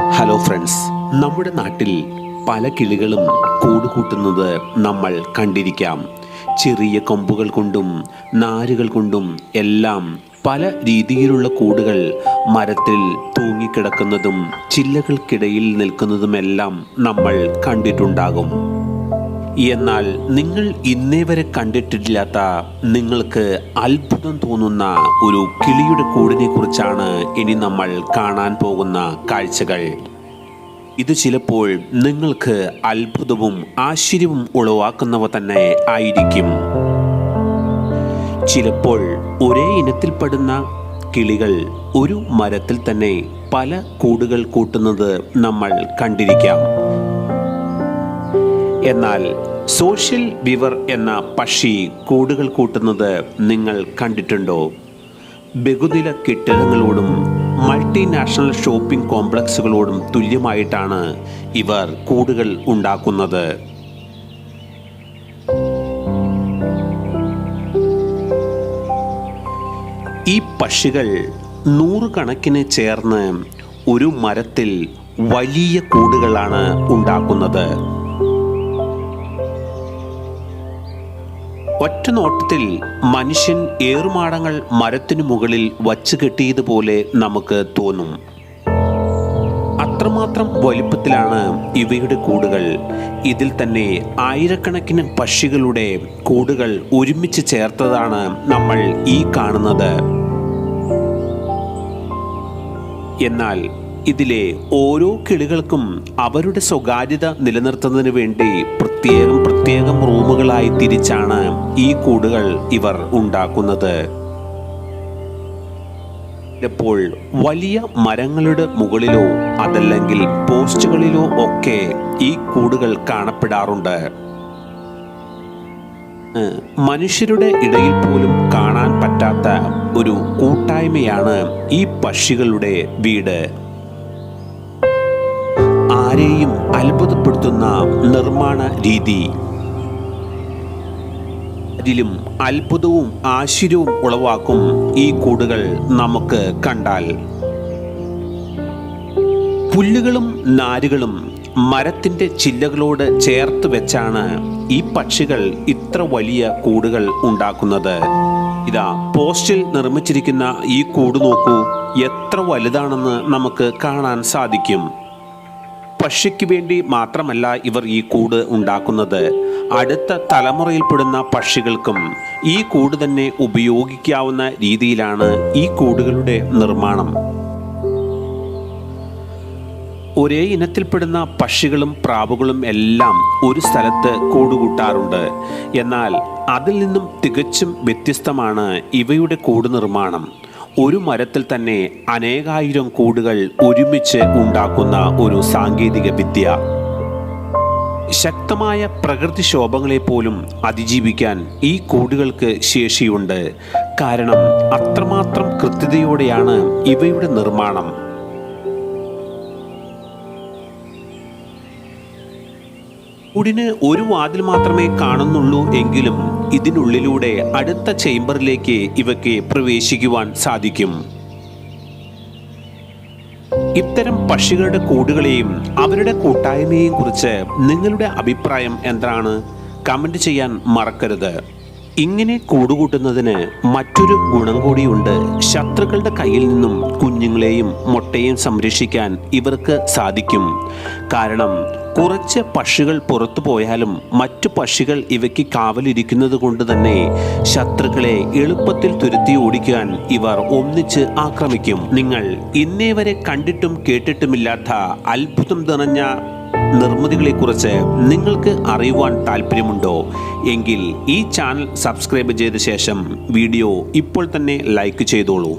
Hello friends നമ്മുടെ നാട്ടിൽ പല കിളികളും കൂടുകൂട്ടുന്നത് നമ്മൾ കണ്ടിരിക്കാം. ചെറിയ കൊമ്പുകൾ കൊണ്ടും നാരുകൾ കൊണ്ടും എല്ലാം പല രീതിയിലുള്ള കൂടുകൾ മരത്തിൽ തൂങ്ങിക്കിടക്കുന്നതും ചില്ലകൾക്കിടയിൽ നിൽക്കുന്നതുമെല്ലാം നമ്മൾ കണ്ടിട്ടുണ്ടാകും. എന്നാൽ നിങ്ങൾ ഇന്നേ വരെ കണ്ടിട്ടില്ലാത്ത നിങ്ങൾക്ക് അത്ഭുതം തോന്നുന്ന ഒരു കിളിയുടെ കൂടിനെ കുറിച്ചാണ് ഇനി നമ്മൾ കാണാൻ പോകുന്ന കാഴ്ചകൾ. ഇത് ചിലപ്പോൾ നിങ്ങൾക്ക് അത്ഭുതവും ആശ്ചര്യവും ഉളവാക്കുന്നവ തന്നെ ആയിരിക്കും. ചിലപ്പോൾ ഒരേ ഇനത്തിൽപ്പെടുന്ന കിളികൾ ഒരു മരത്തിൽ തന്നെ പല കൂടുകൾ കൂട്ടുന്നത് നമ്മൾ കണ്ടിരിക്കാം. എന്നാൽ സോഷ്യൽ വിവർ എന്ന പക്ഷി കൂടുകൾ കൂട്ടുന്നത് നിങ്ങൾ കണ്ടിട്ടുണ്ടോ? ബഹുനില കെട്ടിടങ്ങളോടും മൾട്ടിനാഷണൽ ഷോപ്പിംഗ് കോംപ്ലക്സുകളോടും തുല്യമായിട്ടാണ് ഇവർ കൂടുകൾ ഉണ്ടാക്കുന്നത്. ഈ പക്ഷികൾ നൂറുകണക്കിന് ചേർന്ന് ഒരു മരത്തിൽ വലിയ കൂടുകളാണ് ഉണ്ടാക്കുന്നത്. ഒറ്റ നോട്ടത്തിൽ മനുഷ്യൻ ഏറുമാടങ്ങൾ മരത്തിനു മുകളിൽ വച്ചു കെട്ടിയതുപോലെ നമുക്ക് തോന്നും. അത്രമാത്രം വലിപ്പത്തിലാണ് ഇവയുടെ കൂടുകൾ. ഇതിൽ തന്നെ ആയിരക്കണക്കിന് പക്ഷികളുടെ കൂടുകൾ ഒരുമിച്ച് ചേർത്തതാണ് നമ്മൾ ഈ കാണുന്നത്. എന്നാൽ ഇതിലെ ഓരോ കിളികൾക്കും അവരുടെ സ്വകാര്യത നിലനിർത്തുന്നതിന് വേണ്ടി പ്രത്യേകം പ്രത്യേകം റൂമുകളായി തിരിച്ചാണ് ഈ കൂടുകൾ ഇവർ ഉണ്ടാക്കുന്നത്. ചിലപ്പോൾ വലിയ മരങ്ങളുടെ മുകളിലോ അതല്ലെങ്കിൽ പോസ്റ്റുകളിലോ ഒക്കെ ഈ കൂടുകൾ കാണപ്പെടാറുണ്ട്. മനുഷ്യരുടെ ഇടയിൽ പോലും കാണാൻ പറ്റാത്ത ഒരു കൂട്ടായ്മയാണ് ഈ പക്ഷികളുടെ വീട്. ആരെയും അത്ഭുതപ്പെടുത്തുന്ന നിർമ്മാണ രീതി. അതിലും അത്ഭുതവും ആശ്ചര്യവും ഉളവാക്കും ഈ കൂടുകൾ നമുക്ക് കണ്ടാൽ. പുല്ലുകളും നാരുകളും മരത്തിന്റെ ചില്ലകളോട് ചേർത്ത് വെച്ചാണ് ഈ പക്ഷികൾ ഇത്ര വലിയ കൂടുകൾ ഉണ്ടാക്കുന്നത്. ഇതാ പോസ്റ്റിൽ നിർമ്മിച്ചിരിക്കുന്ന ഈ കൂട് നോക്കൂ. എത്ര വലുതാണെന്ന് നമുക്ക് കാണാൻ സാധിക്കും. പക്ഷിക്ക് വേണ്ടി മാത്രമല്ല ഇവർ ഈ കൂട് ഉണ്ടാക്കുന്നത്. അടുത്ത തലമുറയിൽപ്പെടുന്ന പക്ഷികൾക്കും ഈ കൂട് തന്നെ ഉപയോഗിക്കാവുന്ന രീതിയിലാണ് ഈ കൂടുകളുടെ നിർമ്മാണം. ഒരേ ഇനത്തിൽപ്പെടുന്ന പക്ഷികളും പ്രാവുകളും എല്ലാം ഒരു സ്ഥലത്ത് കൂടുകൂട്ടാറുണ്ട്. എന്നാൽ അതിൽ നിന്നും തികച്ചും വ്യത്യസ്തമാണ് ഇവയുടെ കൂട് നിർമ്മാണം. ഒരു മരത്തിൽ തന്നെ അനേകായിരം കൂടുകൾ ഒരുമിച്ച് ഉണ്ടാക്കുന്ന ഒരു സാങ്കേതിക വിദ്യ. ശക്തമായ പ്രകൃതിക്ഷോഭങ്ങളെ പോലും അതിജീവിക്കാൻ ഈ കൂടുകൾക്ക് ശേഷിയുണ്ട്. കാരണം അത്രമാത്രം കൃത്യതയോടെയാണ് ഇവയുടെ നിർമ്മാണം. കൂടിന് ഒരു വാതിൽ മാത്രമേ കാണുന്നുള്ളൂ എങ്കിലും ഇതിനുള്ളിലൂടെ അടുത്ത ചേംബറിലേക്ക് ഇവയ്ക്ക് പ്രവേശിക്കുവാൻ സാധിക്കും. ഇത്തരം പക്ഷികളുടെ കൂടുകളെയും അവരുടെ കൂട്ടായ്മയെയും കുറിച്ച് നിങ്ങളുടെ അഭിപ്രായം എന്താണ്? കമന്റ് ചെയ്യാൻ മറക്കരുത്. ഇങ്ങനെ കൂടുകൂട്ടുന്നതിന് മറ്റൊരു ഗുണം കൂടിയുണ്ട്. ശത്രുക്കളുടെ കയ്യിൽ നിന്നും കുഞ്ഞുങ്ങളെയും മുട്ടയും സംരക്ഷിക്കാൻ ഇവർക്ക് സാധിക്കും. കാരണം കുറച്ച് പക്ഷികൾ പുറത്തു പോയാലും മറ്റു പക്ഷികൾ ഇവയ്ക്ക് കാവലിരിക്കുന്നത് കൊണ്ട് തന്നെ ശത്രുക്കളെ എളുപ്പത്തിൽ തുരുത്തി ഓടിക്കാൻ ഇവർ ഒന്നിച്ച് ആക്രമിക്കും. നിങ്ങൾ ഇന്നേ വരെ കണ്ടിട്ടും കേട്ടിട്ടുമില്ലാത്ത അത്ഭുതം നിറഞ്ഞ നിർമ്മിതികളെക്കുറിച്ച് നിങ്ങൾക്ക് അറിയുവാൻ താല്പര്യമുണ്ടോ എങ്കിൽ ഈ ചാനൽ സബ്സ്ക്രൈബ് ചെയ്ത ശേഷം വീഡിയോ ഇപ്പോൾ തന്നെ ലൈക്ക് ചെയ്തോളൂ.